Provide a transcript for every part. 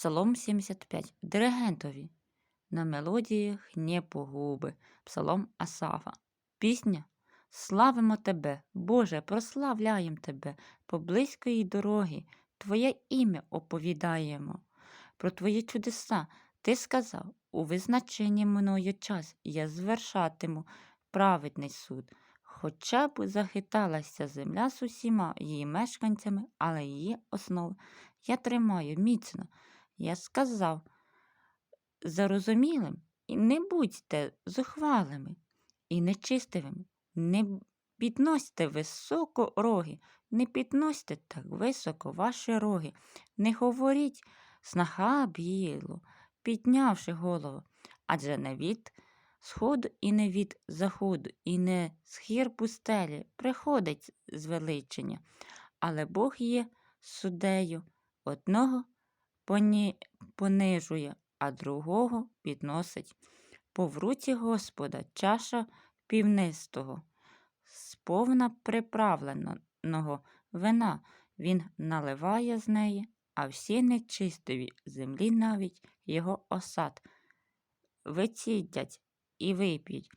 Псалом 75. Диригентові. На мелодіях не погуби. Псалом Асафа. Пісня. Славимо Тебе, Боже, прославляємо Тебе по близької дороги. Твоє ім'я оповідаємо. Про Твої чудеса Ти сказав, у визначенні мною час я звершатиму праведний суд. Хоча б захиталася земля з усіма її мешканцями, але її основи я тримаю міцно. Я сказав зарозумілим, і не будьте зухвалими і нечистивими, не підносьте високо роги, не підносьте так високо ваші роги, не говоріть снаха біло, піднявши голову, адже не від сходу і не від заходу, і не з хір пустелі приходить звеличення, але Бог є суддею, одного. Понижує, а другого підносить. По вруці Господа чаша півнистого, сповна приправленого вина він наливає з неї, а всі нечистиві землі навіть його осад вицідять і вип'ють.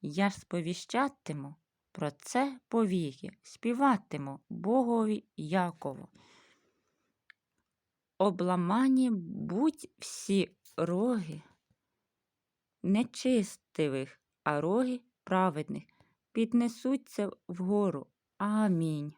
Я сповіщатиму про це повіки, співатиму Богові Якову. Обламані будь всі роги нечистивих, а роги праведних піднесуться вгору. Амінь.